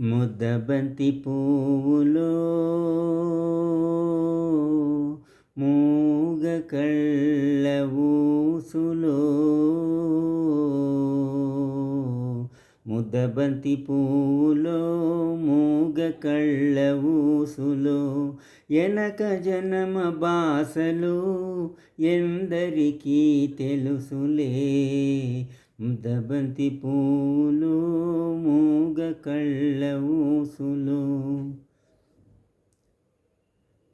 ముద్దబంతి పువ్వులో మూగ కళ్ళ ఊసులో ముద్దబంతి పువ్వులో మూగ కళ్ళ ఊసులో ఎనక జనమ బాసలు ఎందరికీ తెలుసులే. ದಬಂತಿ ಪೂಲು ಮೂಗ ಕಳ್ಳವೂಸುಲು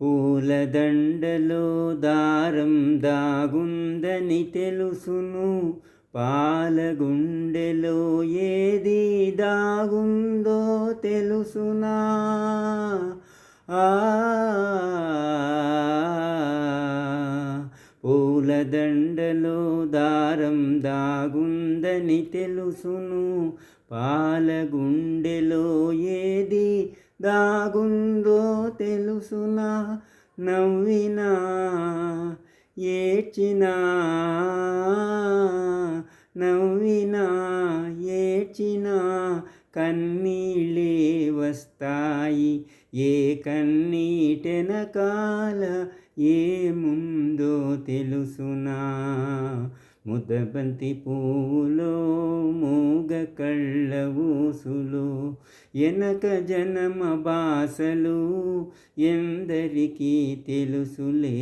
పూలదండలో దారం దాగుందని తెలుసును. పాలగుండెలో ఏది దాగుందో తెలుసునా. పూలదండలో దాగుందని తెలుసును. పాలగుండెలో ఏది దాగుందో తెలుసునా. నవ్వినా ఏడ్చినా నవ్వినా ఏడ్చినా కన్నీళ్ళే వస్తాయి. ఏ కన్నీటెనకాల ఏముందో తెలుసునా. ಮುದಬಂತಿ ಪೂಲೋ ಮೂಗ ಕಳ್ಳವೂಸುಲು ಎನಕ ಜನಮ ಬಾಸಲು ಎಂದರಿಕಿ ತಿಳಿಸುಲೇ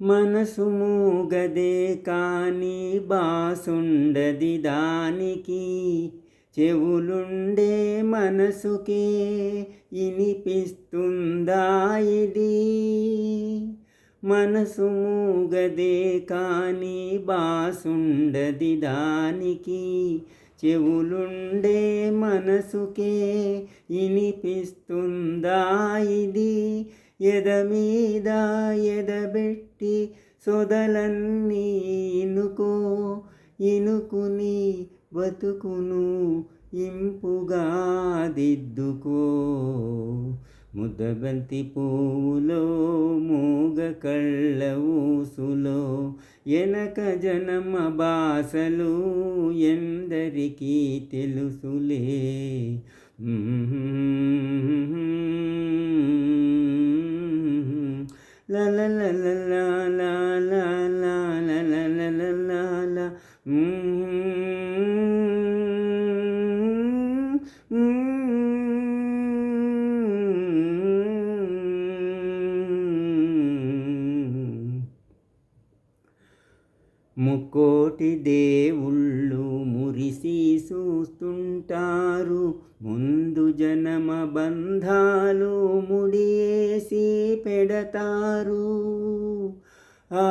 మనసు మూగదే కానీ బాసుండది దానికి చెవులుండే మనసుకే ఇనిపిస్తుందా ఇది? మనసు మూగదే కానీ బాసుండది దానికి. చెవులుండే మనసుకే ఇనిపిస్తుందా ఇది? ఎద మీద ఎదబెట్టి సొదలన్నీ ఇనుకో ఇనుకుని బతుకును ఇంపుగా దిద్దుకో ముద్దబంతి పువ్వులో మూగ కళ్ళ ఊసులో ఎనక జనమ బాసలు ఎందరికీ తెలుసులే la la la la la la la la la la la la ముక్కోటి దేవుళ్ళు మురిసి చూస్తుంటారు. ముందు జనమ బంధాలు ముడియేసి పెడతారు. ఆ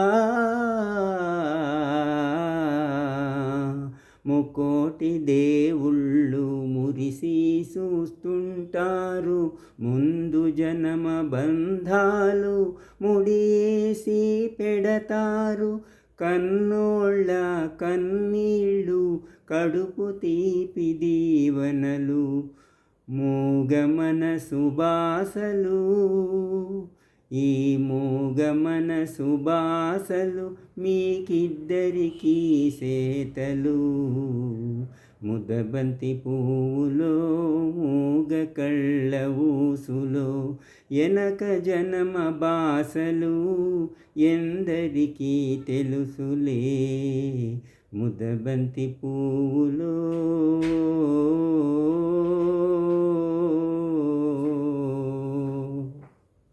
ముకోటి దేవుళ్ళు మురిసి చూస్తుంటారు. ముందు జనమ బంధాలు ముడియేసి పెడతారు. కన్నోళ్ళ కన్నీళ్ళు కడుపు తీపి దీవనలు మూగమన సుబాసలు ఈ మూగమన సుబాసలు మీకిద్దరికీ సేతలు. ముదబంతి పువ్వులో మూగ కళ్ళ ఊసులో ఎనక జనమ బాసలు ఎందరికీ తెలుసులే. ముదబంతి పువ్వులో